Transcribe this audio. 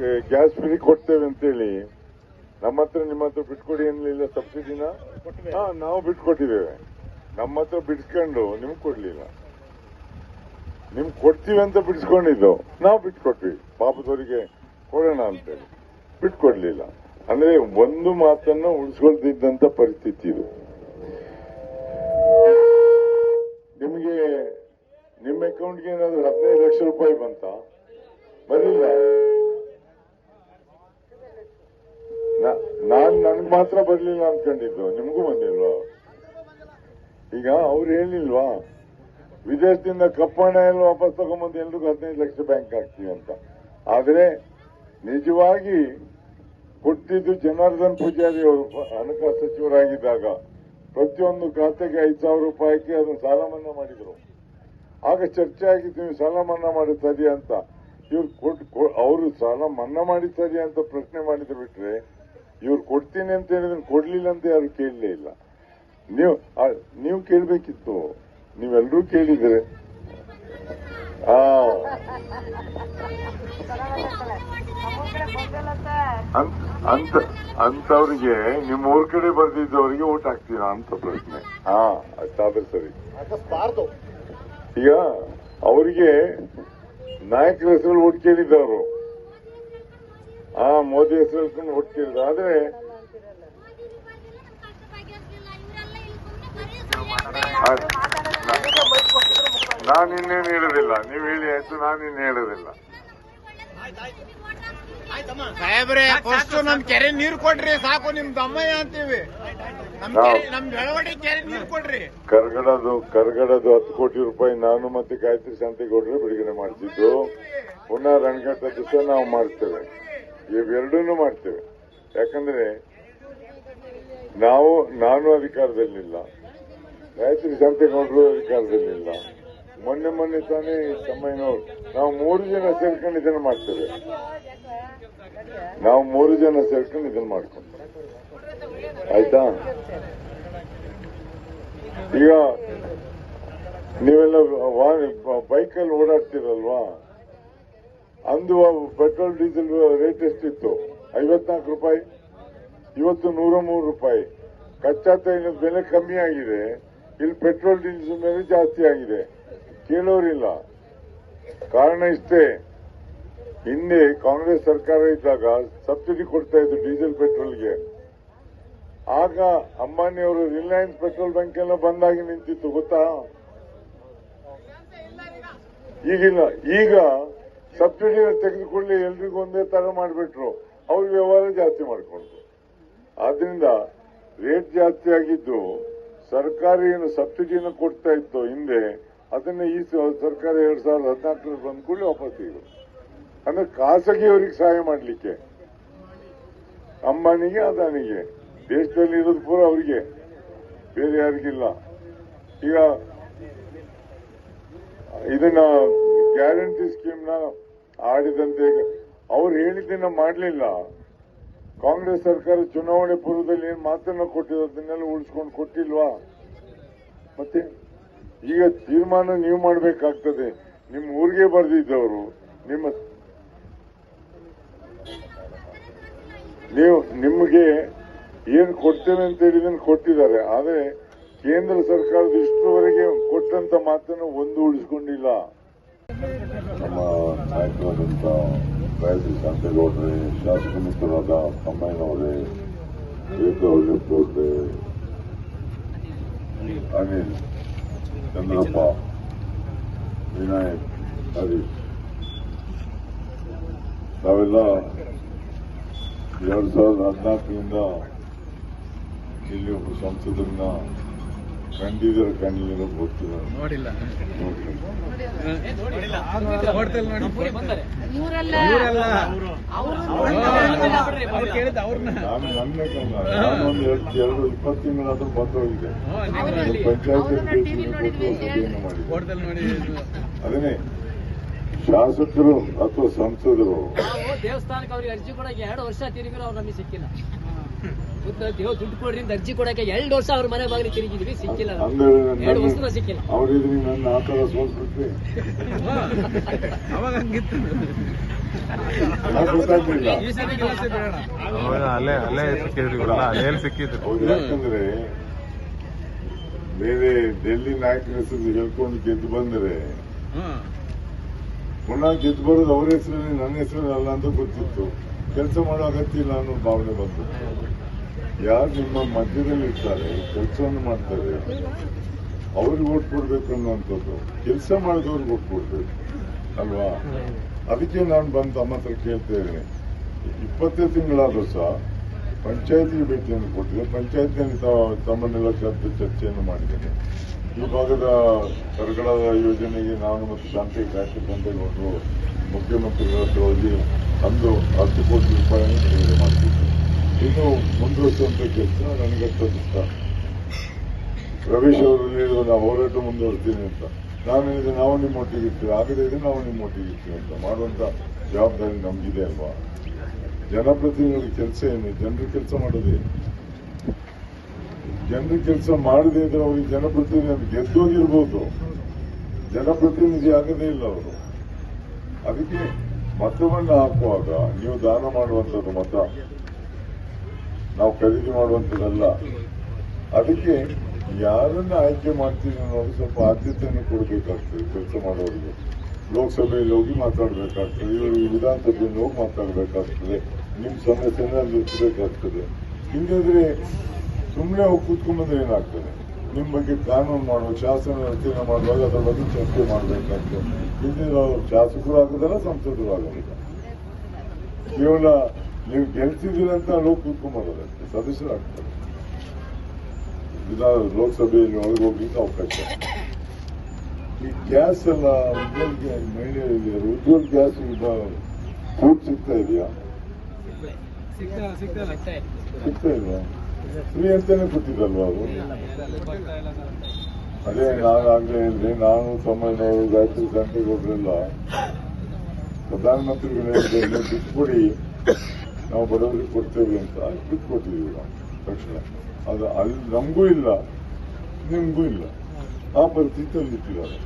Gas free ಕೊಡ್ತೇವೆ ಅಂತೇಳಿ. ನಮ್ಮ ಹತ್ರ ನಿಮ್ಮ ಹತ್ರ ಬಿಟ್ಕೊಡಿ ಏನಿಲ್ಲ ಸಬ್ಸಿಡಿನ? ಹಾ ನಾವು ಬಿಟ್ಕೊಟ್ಟಿದ್ದೇವೆ. ನಮ್ಮ ಹತ್ರ ಬಿಡ್ಸ್ಕೊಂಡು ನಿಮ್ಗೆ ಕೊಡ್ಲಿಲ್ಲ. ನಿಮ್ಗೆ ಕೊಡ್ತೀವಿ ಅಂತ ಬಿಡಿಸ್ಕೊಂಡಿದ್ದು ನಾವು ಬಿಟ್ಕೊಟ್ವಿ. ಪಾಪದವರಿಗೆ ಕೊಡೋಣ ಅಂತೇಳಿ. ಬಿಟ್ಕೊಡ್ಲಿಲ್ಲ. ಅಂದ್ರೆ ಒಂದು ಮಾತನ್ನು ಉಳಿಸ್ಕೊಳ್ತಿದ್ದಂತ ಪರಿಸ್ಥಿತಿ ಇದು. ನಿಮಗೆ ನಿಮ್ಮ ಅಕೌಂಟ್ಗೆ ಏನಾದ್ರು ಹದಿನೈದು ಲಕ್ಷ ರೂಪಾಯಿ ಬಂತ? ಬರಲಿಲ್ಲ. ನಾನ್ ನನ್ಗೆ ಮಾತ್ರ ಬರ್ಲಿಲ್ಲ ಅನ್ಕೊಂಡಿದ್ದು, ನಿಮಗೂ ಬಂದಿಲ್ವಾ? ಈಗ ಅವ್ರು ಹೇಳಿಲ್ವಾ? ವಿದೇಶದಿಂದ ಕಪ್ಪಣ ಎಲ್ಲ ವಾಪಸ್ ತಗೊಂಬಂದು ಎಲ್ರಿಗೂ ಹದಿನೈದು ಲಕ್ಷ ಬ್ಯಾಂಕ್ ಹಾಕ್ತೀವಿ ಅಂತ. ಆದ್ರೆ ನಿಜವಾಗಿ ಕೊಟ್ಟಿದ್ದು ಜನಾರ್ದನ್ ಪೂಜಾರಿ ಅವರು, ಹಣಕಾಸು ಸಚಿವರಾಗಿದ್ದಾಗ ಪ್ರತಿಯೊಂದು ಖಾತೆಗೆ ಐದು ಸಾವಿರ ರೂಪಾಯಿಗೆ ಅದನ್ನು ಸಾಲ ಮನ್ನಾ ಮಾಡಿದ್ರು. ಆಗ ಚರ್ಚೆ ಆಗಿತ್ತು, ನೀವು ಸಾಲ ಮನ್ನಾ ಮಾಡಿ ಸರಿ ಅಂತ. ಇವ್ರು ಕೊಟ್ಟು ಅವರು ಸಾಲ ಮನ್ನಾ ಮಾಡಿ ಸರಿ ಅಂತ ಪ್ರಶ್ನೆ ಮಾಡಿದ್ರು ಬಿಟ್ರೆ ಇವ್ರು ಕೊಡ್ತೀನಿ ಅಂತ ಹೇಳಿದ್ರೆ ಕೊಡ್ಲಿಲ್ಲ ಅಂತ ಯಾರು ಕೇಳಲೇ ಇಲ್ಲ. ನೀವು ನೀವು ಕೇಳಬೇಕಿತ್ತು. ನೀವೆಲ್ಲರೂ ಕೇಳಿದ್ರೆ. ಆ. ಅಂತ ಅಂತವ್ರಿಗೆ ನಿಮ್ಮ ಊರ್ ಕಡೆ ಬರ್ದಿದ್ದವರಿಗೆ ಓಟ್ ಹಾಕ್ತೀರಾ ಅಂತ ಪ್ರಶ್ನೆ. ಹಾ ಅಷ್ಟಾದ್ರೆ ಸರಿ. ಈಗ ಅವರಿಗೆ ನಾಯಕರ ಹೆಸರು ಓಟ್ ಕೇಳಿದ್ದವರು. ಆ ಮೋದಿ ಹೆಸರು ಹೇಳ್ಕೊಂಡು ಹುಟ್ಟಿಲ್ಲ ಆದ್ರೆ ನಾನು ಇನ್ನೇನು ಹೇಳೋದಿಲ್ಲ. ನೀವು ಹೇಳಿ ಆಯ್ತು ನಾನು ಇನ್ನೇ ಹೇಳೋದಿಲ್ಲ. ಸಾಹೇಬ್ರೆ ಫಸ್ಟ್ ನಮ್ ಕೆರೆ ನೀರು ಕೊಡ್ರಿ ಸಾಕು ನಿಮ್ ದಮ್ಮಯ್ಯ ಅಂತೀವಿ. ನಮ್ ಬೆಳವಣಿಗೆ ಕೆರೆ ನೀರು ಕೊಡ್ರಿ. ಕರ್ಗಡದು ಕರ್ಗಡದು ಹತ್ತು ಕೋಟಿ ರೂಪಾಯಿ ನಾನು ಮತ್ತೆ ಗಾಯತ್ರಿ ಶಾಂತಿಗೌಡರು ಬಿಡುಗಡೆ ಮಾಡ್ತಿದ್ದು. ಪುನಃ ರಣಘಟ್ಟ ದಿವಸ ನಾವು ಮಾಡ್ತೇವೆ. ಇವೆರಡನ್ನೂ ಮಾಡ್ತೇವೆ. ಯಾಕಂದ್ರೆ ನಾವು, ನಾನು ಅಧಿಕಾರದಲ್ಲಿಲ್ಲ. ಗಾಯತ್ರಿ ಶಾಂತಿಗೌಡರು ಅಧಿಕಾರದಲ್ಲಿಲ್ಲ. ಮೊನ್ನೆ ಮೊನ್ನೆ ತಾನೇ ತಮ್ಮಯ್ಯನವ್ರು, ನಾವು ಮೂರು ಜನ ಸೇರ್ಕೊಂಡು ಇದನ್ನು ಮಾಡ್ತೇವೆ. ನಾವು ಮೂರು ಜನ ಸೇರ್ಕೊಂಡು ಇದನ್ನು ಮಾಡ್ಕೊಂಡು ಆಯ್ತಾ? ಈಗ ನೀವೆಲ್ಲ ಬೈಕಲ್ಲಿ ಓಡಾಡ್ತೀರಲ್ವಾ? ಅಂದು ಪೆಟ್ರೋಲ್ ಡೀಸೆಲ್ ರೇಟ್ ಎಷ್ಟಿತ್ತು? ಐವತ್ನಾಲ್ಕು ರೂಪಾಯಿ. ಇವತ್ತು ನೂರ ಮೂರು ರೂಪಾಯಿ. ಕಚ್ಚಾ ತೈಲದ ಬೆಲೆ ಕಮ್ಮಿ ಆಗಿದೆ. ಇಲ್ಲಿ ಪೆಟ್ರೋಲ್, ಡೀಸೆಲ್ ಮೇಲೆ ಜಾಸ್ತಿ ಆಗಿದೆ. ಕೇಳೋರಿಲ್ಲ. ಕಾರಣ ಇಷ್ಟೇ. ಹಿಂದೆ ಕಾಂಗ್ರೆಸ್ ಸರ್ಕಾರ ಇದ್ದಾಗ ಸಬ್ಸಿಡಿ ಕೊಡ್ತಾ ಇತ್ತು ಡೀಸೆಲ್, ಪೆಟ್ರೋಲ್ಗೆ. ಆಗ ಅಂಬಾನಿಯವರು ರಿಲಯನ್ಸ್ ಪೆಟ್ರೋಲ್ ಬ್ಯಾಂಕ್ ಎಲ್ಲ ಬಂದಾಗಿ ನಿಂತಿತ್ತು, ಗೊತ್ತಾ? ಈಗಿಲ್ಲ. ಈಗ ಸಬ್ಸಿಡಿನ ತೆಗೆದುಕೊಳ್ಳಿ, ಎಲ್ರಿಗೂ ಒಂದೇ ತರ ಮಾಡಿಬಿಟ್ರು. ಅವ್ರ ವ್ಯವಹಾರ ಜಾಸ್ತಿ ಮಾಡಿಕೊಂಡ್ರು. ಆದ್ರಿಂದ ರೇಟ್ ಜಾಸ್ತಿ ಆಗಿದ್ದು ಸರ್ಕಾರ ಏನು ಸಬ್ಸಿಡಿನ ಕೊಡ್ತಾ ಇತ್ತು ಹಿಂದೆ, ಅದನ್ನ ಈ ಸರ್ಕಾರ ಎರಡ್ ಸಾವಿರದ ಹದಿನಾಲ್ಕರಲ್ಲಿ ಬಂದ್ಕೊಳ್ಳಿ ವಾಪಸ್ ತೆಗೆದು ಅಂದ್ರೆ ಖಾಸಗಿಯವರಿಗೆ ಸಹಾಯ ಮಾಡಲಿಕ್ಕೆ. ಅಂಬಾನಿಗೆ, ಅದಾನಿಗೆ. ದೇಶದಲ್ಲಿ ಇರೋದು ಪೂರ ಅವರಿಗೆ. ಬೇರೆ ಯಾರಿಗಿಲ್ಲ. ಈಗ ಇದನ್ನ ಗ್ಯಾರಂಟಿ ಸ್ಕೀಮ್ನ ಆಡಿದಂತೆ ಅವ್ರು ಹೇಳಿದ್ದನ್ನ ಮಾಡಲಿಲ್ಲ. ಕಾಂಗ್ರೆಸ್ ಸರ್ಕಾರ ಚುನಾವಣೆ ಪೂರ್ವದಲ್ಲಿ ಏನ್ ಮಾತನ್ನ ಕೊಟ್ಟಿದ್ರು ಅದನ್ನೆಲ್ಲ ಉಳಿಸ್ಕೊಂಡು ಕೊಟ್ಟಿಲ್ವಾ? ಮತ್ತೆ ಈಗ ತೀರ್ಮಾನ ನೀವು ಮಾಡಬೇಕಾಗ್ತದೆ. ನಿಮ್ಮ ಊರಿಗೆ ಬರೆದಿದ್ದವರು, ನಿಮ್ಮ ನೀವು ನಿಮಗೆ ಏನು ಕೊಡ್ತೇನೆ ಅಂತ ಹೇಳಿದನ್ನು ಕೊಟ್ಟಿದ್ದಾರೆ. ಆದರೆ ಕೇಂದ್ರ ಸರ್ಕಾರದ ಇಷ್ಟರವರೆಗೆ ಕೊಟ್ಟಂತ ಮಾತನ್ನು ಒಂದು ಉಳಿಸ್ಕೊಂಡಿಲ್ಲ. ನಮ್ಮ ನಾಯಕರಾದಂತ ಗಾಯತ್ರಿ ಶಾಂತೇಗೌಡ್ರೆ ಶಾಸಕ ಮಿತ್ರರಾದ ತಮ್ಮಯ್ಯನವರೇ ವೇದವಳ್ಳಿಯವ್ರೆ ಅನಿಲ್ ಚಂದ್ರಪ್ಪ ವಿನಾಯಕ್ ಹರೀಶ್ ನಾವೆಲ್ಲ ಎರಡ್ ಸಾವಿರದ ಹದಿನಾಲ್ಕರಿಂದ ಇಲ್ಲಿ ಒಬ್ಬ ಸಂಸದರನ್ನ ಕಂಡಿದ್ದರ ಕಂಡಿಲ್ಲ ಗೊತ್ತಿಲ್ಲ ನೋಡಿಲ್ಲ ನಾನು ನನ್ನ ಕಲ್ಲ ನಾನು ಒಂದು ಎರಡು ಎರಡು ಇಪ್ಪತ್ತು ತಿಂಗಳಾದ್ರೂ ಪಂಚಾಯತ್ ಅದನ್ನೇ ಶಾಸಕರು ಅಥವಾ ಸಂಸದರು ದೇವಸ್ಥಾನಕ್ಕೆ ಅವ್ರಿಗೆ ಅರ್ಜಿ ಕೊಡಕ್ಕೆ ಎರಡು ವರ್ಷ ತಿರುಗಿರೋ ಅವ್ರು ನಮಗೆ ಸಿಕ್ಕಿಲ್ಲ? ದೇವ್ ದುಡ್ಡು ಕೊಡ್ರಿ ಅಂತ ಅರ್ಜಿ ಕೊಡಕ್ಕೆ ಎರಡು ವರ್ಷ ಅವ್ರ ಮನೆ ಬಾಗಿಲು ತಿರುಗಿದ್ವಿ ಸಿಕ್ಕಿಲ್ಲ ನಮ್ಗೆ. ಅಂದ್ರೆ ಎರಡು ವರ್ಷದ ಸಿಕ್ಕಿಲ್ಲ. ಅವರಿದ್ರೆ ನನ್ನ ಆ ಥರ ಸೋಲ್ಬಿಟ್ರೆ ಅವಾಗ ಹಂಗಿತ್ತು. ಅದು ಗೊತ್ತಾಗ್ಲಿಲ್ಲ. ಅವಾಗ ಅಲ್ಲೇ ಅಲ್ಲೇ ಸಿಕ್ಕಿದ್ರಿ ಇವರೆಲ್ಲ ಅಲ್ಲೇ ಸಿಕ್ಕಿದ್ರು? ಹೌದು ಯಾಕಂದ್ರೆ ಬೇರೆ ಡೆಲ್ಲಿ ನಾಯಕ ಹೆಸರು ಹೇಳ್ಕೊಂಡು ಗೆದ್ದು ಬಂದರೆ ಪುನಃ ಗೆದ್ದು ಬರೋದು ಅವ್ರ ಹೆಸರಲ್ಲಿ ನನ್ನ ಹೆಸರಲ್ಲಿ ಅಲ್ಲ ಅಂತ ಗೊತ್ತಿತ್ತು. ಕೆಲಸ ಮಾಡೋ ಅಗತ್ಯ ಇಲ್ಲ ಅನ್ನೋ ಭಾವನೆ ಬಂತು. ಯಾರು ನಿಮ್ಮ ಮಧ್ಯದಲ್ಲಿ ಇರ್ತಾರೆ, ಕೆಲಸವನ್ನು ಮಾಡ್ತಾರೆ, ಅವ್ರಿಗೆ ಓಟ್ ಕೊಡ್ಬೇಕು ಅನ್ನುವಂಥದ್ದು. ಕೆಲಸ ಮಾಡಿದವ್ರಿಗೆ ಓಟ್ ಕೊಡ್ಬೇಕು, ಅಲ್ವಾ? ಅದಕ್ಕೆ ನಾನು ಬಂದು ತಮ್ಮ ಹತ್ರ ಕೇಳ್ತಾ ಇದ್ದೀನಿ. ಇಪ್ಪತ್ತೇ ತಿಂಗಳಾದ್ರೂ ಸಹ ಪಂಚಾಯತಿಗೆ ಭೇಟಿಯನ್ನು ಕೊಟ್ಟಿದೆ. ಪಂಚಾಯತ್ನಲ್ಲಿ ತಮ್ಮನ್ನೆಲ್ಲ ಕರೆದು ಚರ್ಚೆಯನ್ನು ಮಾಡಿದ್ದೇನೆ. ಈ ಭಾಗದ ಕರಗಡದ ಯೋಜನೆಗೆ ನಾನು ಮತ್ತು ಶಾಂತಿ ಸಂತೆಗೊಂಡು ಮುಖ್ಯಮಂತ್ರಿಗಳ ಹತ್ರ ಹೋಗಿ ಅಂದು ಹತ್ತು ಕೋಟಿ ರೂಪಾಯಿಯನ್ನು ಬಿಡುಗಡೆ ಮಾಡ್ತಿದ್ದೆ. ಇನ್ನು ಮುಂದುವರಿಸುವಂತ ಕೆಲಸ ನನಗೆ ಇಷ್ಟ. ರವೀಶ್ ಅವರು ಹೇಳಿದ್ರು ನಾವು ಹೋರಾಟ ಮುಂದುವರಿಸ್ತೀನಿ ಅಂತ. ನಾನು ಹೇಳಿದ್ರೆ ನಾವು ನಿಮ್ಮ ಒಟ್ಟಿಗೆ ಇರ್ತೀವಿ. ಆಗದೇ ಇದ್ರೆ ನಾವು ನಿಮ್ಮ ಒಟ್ಟಿಗೆ ಇರ್ತೀವಿ ಅಂತ. ಮಾಡುವಂತ ಜವಾಬ್ದಾರಿ ನಮ್ಗಿದೆ ಅಲ್ವಾ? ಜನಪ್ರತಿನಿಧಿಗಳ ಕೆಲಸ ಏನು? ಜನರ ಕೆಲಸ ಮಾಡೋದೇ? ಜನರು ಕೆಲಸ ಮಾಡದೇ ಇದ್ರೆ ಅವ್ರಿಗೆ ಜನಪ್ರತಿನಿಧಿ ಗೆದ್ದೋಗಿರ್ಬೋದು. ಜನಪ್ರತಿನಿಧಿ ಆಗದೇ ಇಲ್ಲ ಅವರು. ಅದಕ್ಕೆ ಮತವನ್ನು ಹಾಕುವಾಗ ನೀವು ದಾನ ಮಾಡುವಂಥದ್ದು ಮತ. ನಾವು ಖರೀದಿ ಮಾಡುವಂಥದ್ದಲ್ಲ. ಅದಕ್ಕೆ ಯಾರನ್ನ ಆಯ್ಕೆ ಮಾಡ್ತೀವಿ ಅನ್ನೋದು ಸ್ವಲ್ಪ ಆದ್ಯತೆಯನ್ನು ಕೊಡಬೇಕಾಗ್ತದೆ, ಕೆಲಸ ಮಾಡೋರಿಗೆ. ಲೋಕಸಭೆಯಲ್ಲಿ ಹೋಗಿ ಮಾತಾಡಬೇಕಾಗ್ತದೆ, ಇವರು ವಿಧಾನಸಭೆಯಲ್ಲಿ ಹೋಗಿ ಮಾತಾಡಬೇಕಾಗ್ತದೆ, ನಿಮ್ಮ ಸಮಸ್ಯೆನ ಎತ್ತಬೇಕಾಗ್ತದೆ ಹಿಂಗಾದ್ರೆ ಸುಮ್ಮನೆ ಹೋಗಿ ಕೂತ್ಕೊಂಬಂದ್ರೆ ಏನಾಗ್ತದೆ? ನಿಮ್ಮ ಬಗ್ಗೆ ಕಾನೂನು ಮಾಡುವ, ಶಾಸನ ರಚನೆ ಮಾಡುವಾಗ ಅದರ ಬಗ್ಗೆ ಚರ್ಚೆ ಮಾಡಬೇಕಾಗ್ತದೆ. ಹಿಂದಿನ ಶಾಸಕರು ಆಗೋದಲ್ಲ, ಸಂಸದರು ಆಗೋದಿಲ್ಲ. ಕೇವಲ ನೀವು ಗೆಲ್ಸಿದ್ದೀರ ಅಂತ ಲೋಕ ಕೂತ್ಕೊಂಡ್ಬರೋದಷ್ಟೇ ಸದಸ್ಯರಾಗ್ತಾರೆ ವಿಧಾನ ಲೋಕಸಭೆಯಲ್ಲಿ ಒಳಗೋಗ್ಲಿಕ್ಕೆ ಅವಕಾಶ. ಈ ಗ್ಯಾಸ್ ಎಲ್ಲ ಉಜ್ವಲ್ಗೆ ಮಹಿಳೆಯರಿಗೆ ಉಜ್ವಲ್ ಗ್ಯಾಸ್ ಈಗ ಫುಡ್ ಸಿಗ್ತಾ ಇದೆಯಾ? ಸಿಗ್ತಾ ಇಲ್ವಾ? ಫ್ರೀ ಅಂತಾನೆ ಕೊಟ್ಟಿದ್ದಲ್ವಾ ಅವರು? ಅದೇ ನಾನು ಆಗ್ಲೇ ಹೇಳಿದ್ರೆ ನಾನು ತಮ್ಮನವರು ಗಾಯತ್ರಿ ಗಂಟೆಗೌಡರೆಲ್ಲ ಪ್ರಧಾನಮಂತ್ರಿಗಳು ಹೇಳಿದ್ರೆ ನೀವು ಬಿಟ್ಕೊಡಿ ನಾವು ಬಡವರಿಗೆ ಕೊಡ್ತೇವೆ ಅಂತ ಬಿಟ್ಕೊಟ್ಟಿದ್ದೀವಿ ನಾವು. ತಕ್ಷಣ. ಅದು ಅಲ್ಲಿ ನಮಗೂ ಇಲ್ಲ. ನಿಮಗೂ ಇಲ್ಲ. ಆ ಪರಿಸ್ಥಿತಿ ಇಟ್ಟಿದ್ದಾರೆ